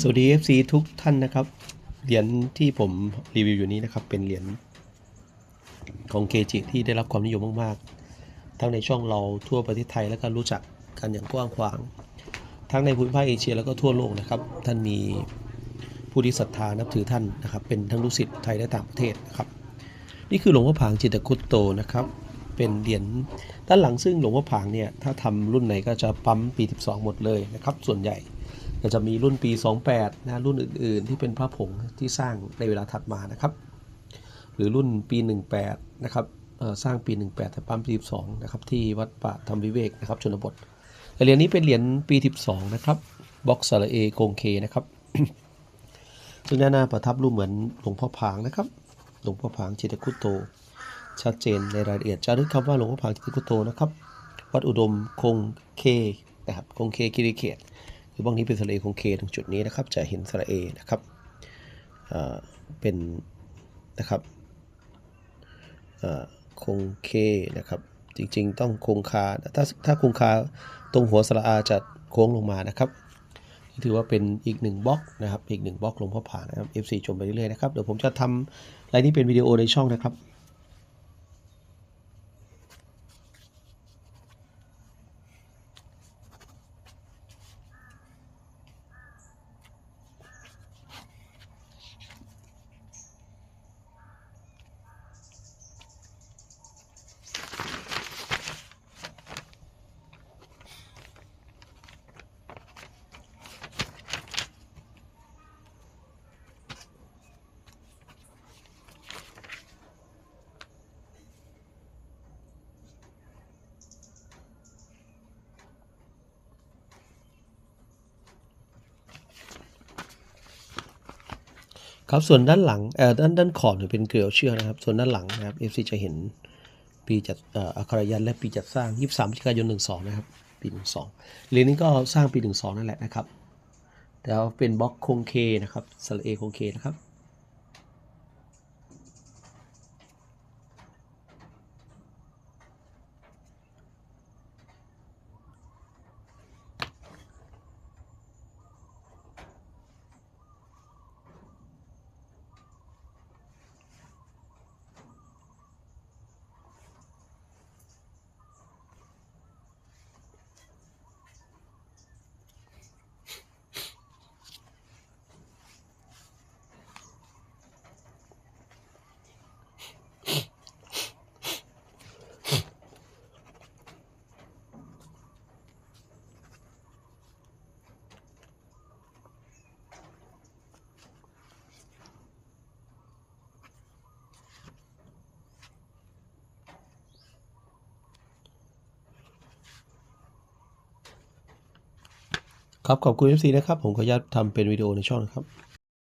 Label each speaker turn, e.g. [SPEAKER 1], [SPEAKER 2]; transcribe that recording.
[SPEAKER 1] สวัสดี FC ทุกท่านนะครับ เหรียญที่ผมรีวิวอยู่นี้นะครับ เป็นเหรียญของเกจิที่ได้รับความนิยมมากๆ ทั้งในช่องเราทั่วประเทศไทย แล้วก็รู้จักกันอย่างกว้างขวาง ทั้งในภูมิภาคเอเชียแล้วก็ทั่วโลกนะครับ ท่านมีผู้ที่ศรัทธานับถือท่านนะครับ เป็นทั้งลูกศิษย์ไทยและต่างประเทศนะครับ นี่คือหลวงพ่อผางจิตคุตโตนะครับ เป็นเหรียญด้านหลังซึ่งหลวงพ่อผางเนี่ยถ้าทำรุ่นไหนก็จะปั๊มปี 12 หมดเลยนะครับ ส่วนใหญ่ ก็จะมีรุ่นปี 28นะรุ่นอื่น ๆ ที่เป็นพระผงที่สร้างในเวลาถัดมานะครับ หรือรุ่นปี 18นะครับสร้างปี 18แต่ปั๊มปี12นะครับที่วัดป่าธรรมวิเวกนะครับชนบทเหรียญนี้เป็นเหรียญปี 12นะครับบล็อกสระเอโกงเคนะครับซึ่งด้านหน้าประทับรูปเหมือนหลวงพ่อผางนะครับ หลวงพ่อผางจิตคุตโต ชัดเจนในรายละเอียดจะรึกคำว่าหลวงพ่อผางจิตคุตโตนะครับ วัดอุดมคงเคนะครับคงเคกิริเขต หรือบางนี้เป็นสระเอคงเคตรงจุดนี้นะครับ จะเห็นสระเอนะครับเป็นนะครับคงเคนะครับ จริงๆ ต้องคงคาถ้าถ้าคงคาตรงหัวสระอาจะโค้งลงมานะครับนี่ถือว่าเป็นอีกหนึ่งบล็อกนะครับ อีกหนึ่งบล็อกลงพ่อผ่านนะครับ F4 ชมไปเรื่อยๆนะครับ เดี๋ยวผมจะทำรายนี้เป็นวิดีโอในช่องนะครับ ครับส่วนด้านหลังเอ่อด้านด้านขอบเนี่ยเป็นเกลียวเชือกนะครับ ส่วนด้านหลังนะครับ FC จะเห็นปีจัดเอ่ออัครายันและปีจัดสร้าง 23พฤศจิกายน 12 นะครับ ปี 12เหรียญนี้ก็สร้างปี 12 นั่นแหละนะครับแล้วเป็นบล็อกคงเคนะครับสระเอคงเคนะครับ ครับขอบคุณ FC นะครับ ผมขออนุญาตทำเป็นวิดีโอในช่องนะครับ